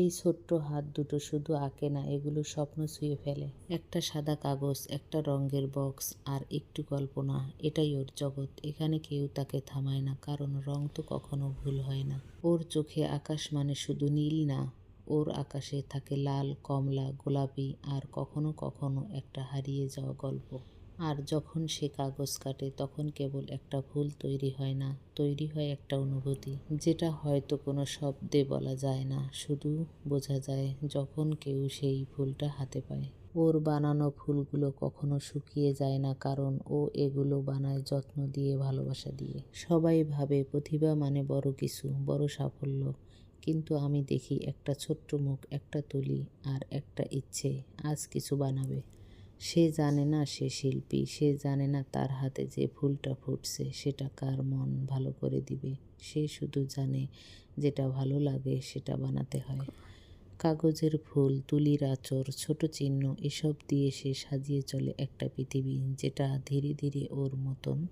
এই ছোট্ট হাত দুটো শুধু আঁকে না, এগুলো স্বপ্ন ছুঁয়ে ফেলে। একটা সাদা কাগজ, একটা রঙের বক্স, আর একটু কল্পনা এটাই ওর জগৎ। এখানে কেউ তাকে থামায় না, কারণ রং তো কখনো ভুল হয় না। ওর চোখে আকাশ মানে শুধু নীল না, ওর আকাশে থাকে লাল, কমলা, গোলাপি, আর কখনো কখনো একটা হারিয়ে যাওয়া গল্প। আর যখন সে কাগজ কাটে, তখন কেবল একটা ফুল তৈরি হয় না, তৈরি হয় একটা অনুভূতি, যেটা হয়তো কোনো শব্দে বলা যায় না। শুধু বোঝা যায় যখন কেউ সেই ফুলটা হাতে পায়। ওর বানানো ফুলগুলো কখনো শুকিয়ে যায় না, কারণ ও এগুলো বানায় যত্ন দিয়ে, ভালোবাসা দিয়ে। সবাই ভাবে প্রতিভা মানে বড় কিছু, বড় সাফল্য। কিন্তু আমি দেখি একটা ছোট্ট মুখ, একটা তুলি আর একটা ইচ্ছে, আজ কিছু বানাবে। সে জানে না সে শিল্পী, সে জানে না তার হাতে যে ফুলটা ফুটছে, সেটা কার মন ভালো করে দিবে। সে শুধু জানে যেটা ভালো লাগে সেটা বানাতে হয়। কাগজের ফুল, তুলির আচর ছোট চিহ্ন, এসব দিয়ে সে সাজিয়ে চলে একটা পৃথিবী যেটা ধীরে ধীরে ওর মতন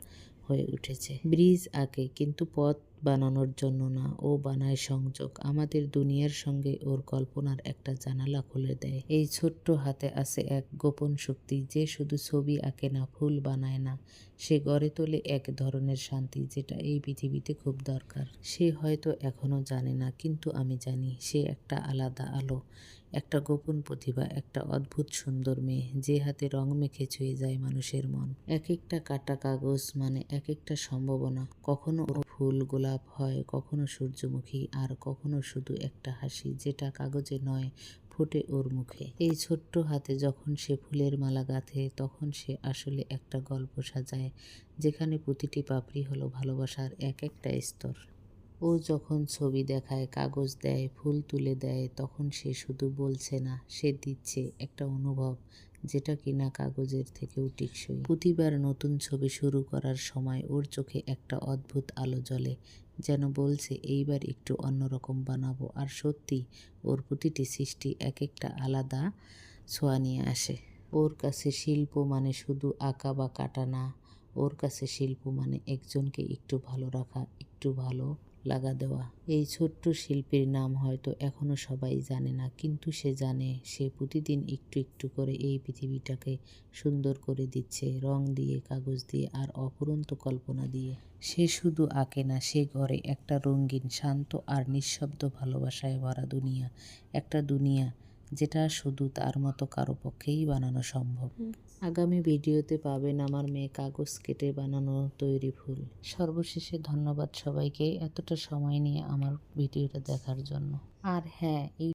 হয়ে উঠেছে। ব্রিজ আঁকে, কিন্তু পথ বানানোর জন্য না, ও বানায় সংযোগ। আমাদের দুনিয়ার সঙ্গে ওর কল্পনার একটা জানালা খুলে দেয়। এই ছোট্ট হাতে আছে এক গোপন শক্তি, যে শুধু ছবি আঁকে না, ফুল বানায় না। সে গড়ে তোলে এক ধরনের শান্তি, যেটা এই পৃথিবীতে খুব দরকার। সে হয়তো এখনও জানে না, কিন্তু আমি জানি সে একটা আলাদা আলো। একটা গোপন প্রতিভা একটা অদ্ভুত সুন্দর মেয়ে যে হাতে রং মেখে ছুঁয়ে যায় মানুষের মন। এক একটা কাটা কাগজ মানে এক একটা সম্ভাবনা। কখনো ফুল গোলাপ হয়, কখনো সূর্যমুখী, আর কখনো শুধু একটা হাসি যেটা কাগজে নয়, ফুটে ওর মুখে। এই ছোট্ট হাতে যখন সে ফুলের মালা গাঁথে, তখন সে আসলে একটা গল্প সাজায়, যেখানে প্রতিটি পাপড়ি হলো ভালোবাসার এক একটা স্তর। ও যখন ছবি দেখায়, কাগজ দেয়, ফুল তুলে দেয়, তখন সে শুধু বলছে না, সে দিচ্ছে একটা অনুভব, যেটা কিনা কাগজের থেকেও টিকসই। প্রতিবার নতুন ছবি শুরু করার সময় ওর চোখে একটা অদ্ভুত আলো জ্বলে, যেন বলছে, এইবার একটু অন্যরকম বানাবো। আর সত্যি, ওর প্রতিটি সৃষ্টি এক একটা আলাদা ছোঁয়া নিয়ে আসে। ওর কাছে শিল্প মানে শুধু আঁকা বা কাটা না, ওর কাছে শিল্প মানে একজনকে একটু ভালো রাখা, একটু ভালো লাগা দেওয়া। এই ছোট্ট শিল্পীর নাম হয়তো এখনও সবাই জানে না, কিন্তু সে জানে সে প্রতিদিন একটু একটু করে এই পৃথিবীটাকে সুন্দর করে দিচ্ছে, রং দিয়ে, কাগজ দিয়ে আর অপরন্ত কল্পনা দিয়ে। সে শুধু আঁকে না, সে ঘরে একটা রঙিন, শান্ত আর নিঃশব্দ ভালোবাসায় ভরা দুনিয়া। একটা দুনিয়া যেটা শুধু তার মতো কারও পক্ষেই বানানো সম্ভব। আগামী ভিডিওতে পাবেন আমার মেয়ে কাগজ কেটে বানানো তৈরি ফুল। সর্বশেষে ধন্যবাদ সবাইকে এতটা সময় নিয়ে আমার ভিডিওটা দেখার জন্য। আর হ্যাঁ এই